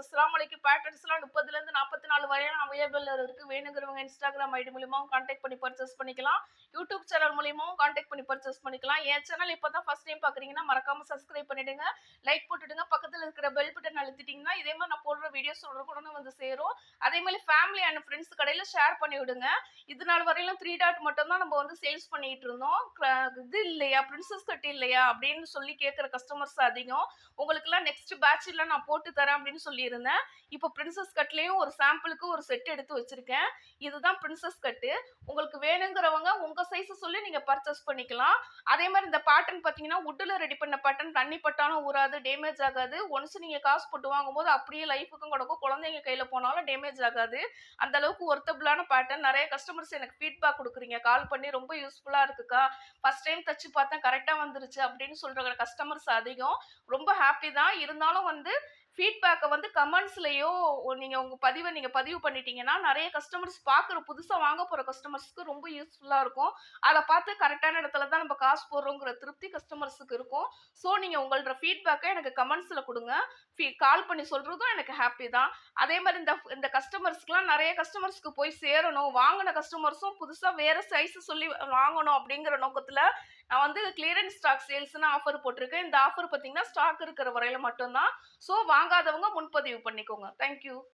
அஸ்லாம் வலைக்கும் பேட்டர்ன்ஸ்லாம் முப்பதுலேருந்து நாற்பத்தி நாலு வரையான அவைலபிள் இருக்கு. வேணுங்கிறவங்க இன்ஸ்டாகிராம் ஐடி மூலியமாகவும் கான்டாக்ட் பண்ணி பர்ச்சேஸ் பண்ணிக்கலாம். யூடியூப் சேனல் மூலியமாகவும் கான்டாக்ட் பண்ணி பர்ச்சேஸ் பண்ணிக்கலாம். என் சேனல் இப்போ தான் ஃபஸ்ட் டைம் பார்க்குறீங்கன்னா மறக்காம சப்ஸ்கிரைப் பண்ணிடுங்க. லைக் போட்டுடுங்க. பக்கத்தில் இருக்கிற பெல் பட்டன் அழுத்திட்டிங்கன்னா இதே மாதிரி நான் போடுற வீடியோஸ் உடனுக்குடனே வந்து சேரும். அதே மாதிரி ஃபேமிலி அண்ட் ஃப்ரெண்ட்ஸ் கடையில் ஷேர் பண்ணி விடுங்க. இது நாள் வரையிலும் த்ரீ டாட் மட்டும் தான் நம்ம வந்து சேல்ஸ் பண்ணிட்டு இருந்தோம். இது இல்லையா? பிரின்சஸ் கட்டி இல்லையா? அப்படின்னு சொல்லி கேட்குற கஸ்டமர்ஸ் அதிகம். உங்களுக்குலாம் நெக்ஸ்ட் பேட்ச்ல நான் போட்டு தரேன் அப்படின்னு இருந்தேன் இப்போ பிரின்சஸ் கட்லேயும் ஒரு சாம்பிளுக்கு ஒரு செட் எடுத்து வச்சுருக்கேன். இதுதான் பிரின்சஸ் கட்டு உங்களுக்கு வேணுங்கிறவங்க உங்கள் சைஸை சொல்லி நீங்கள் பர்ச்சேஸ் பண்ணிக்கலாம். அதே மாதிரி இந்த பேட்டர்ன் பார்த்தீங்கன்னா உட்டில் ரெடி பண்ண பேட்டர்ன் தண்ணி பட்டாலும் ஊறாது டேமேஜ் ஆகாது. ஒன்ஸ் நீங்கள் காசு போட்டு வாங்கும்போது அப்படியே லைஃபுக்கும் கிடக்கும். குழந்தைங்க கையில் போனாலும் டேமேஜ் ஆகாது. அந்த அளவுக்கு ஒர்த்தபிளான பேட்டர்ன் நிறைய கஸ்டமர்ஸ் எனக்கு ஃபீட்பேக் கொடுக்குறீங்க. கால் பண்ணி ரொம்ப யூஸ்ஃபுல்லாக இருக்குக்கா. ஃபஸ்ட் டைம் தச்சு பார்த்தேன் கரெக்டாக வந்துருச்சு அப்படின்னு சொல்கிற கஸ்டமர்ஸ் அதிகம். ரொம்ப ஹாப்பி தான். இருந்தாலும் வந்து ஃபீட்பேக்கை வந்து கமெண்ட்ஸ்லேயோ நீங்கள் உங்கள் பதிவை நீங்கள் பதிவு பண்ணிட்டீங்கன்னா நிறைய கஸ்டமர்ஸ் பார்க்குற புதுசாக வாங்க போகிற கஸ்டமர்ஸ்க்கு ரொம்ப யூஸ்ஃபுல்லாக இருக்கும். அதை பார்த்து கரெக்டான இடத்துல தான் நம்ம காசு போடுறோங்கிற திருப்தி கஸ்டமர்ஸுக்கு இருக்கும். ஸோ நீங்கள் உங்களோட ஃபீட்பேக்கை எனக்கு கமெண்ட்ஸில் கொடுங்க. ஃபீ கால் பண்ணி சொல்கிறதும் எனக்கு ஹாப்பி தான். அதே மாதிரி இந்த இந்த கஸ்டமர்ஸ்க்குலாம் நிறைய கஸ்டமர்ஸ்க்கு போய் சேரணும். வாங்கின கஸ்டமர்ஸும் புதுசாக வேறு சைஸு சொல்லி வாங்கணும் அப்படிங்கிற நோக்கத்தில் நான் வந்து கிளியரன்ஸ் ஸ்டாக் சேல்ஸ்னு ஆஃபர் போட்டிருக்கேன். இந்த ஆஃபர் பார்த்தீங்கன்னா ஸ்டாக் இருக்கிற வரையில மட்டும்தான். ஸோ வாங்காதவங்க முன்பதிவு பண்ணிக்கோங்க. தேங்க்யூ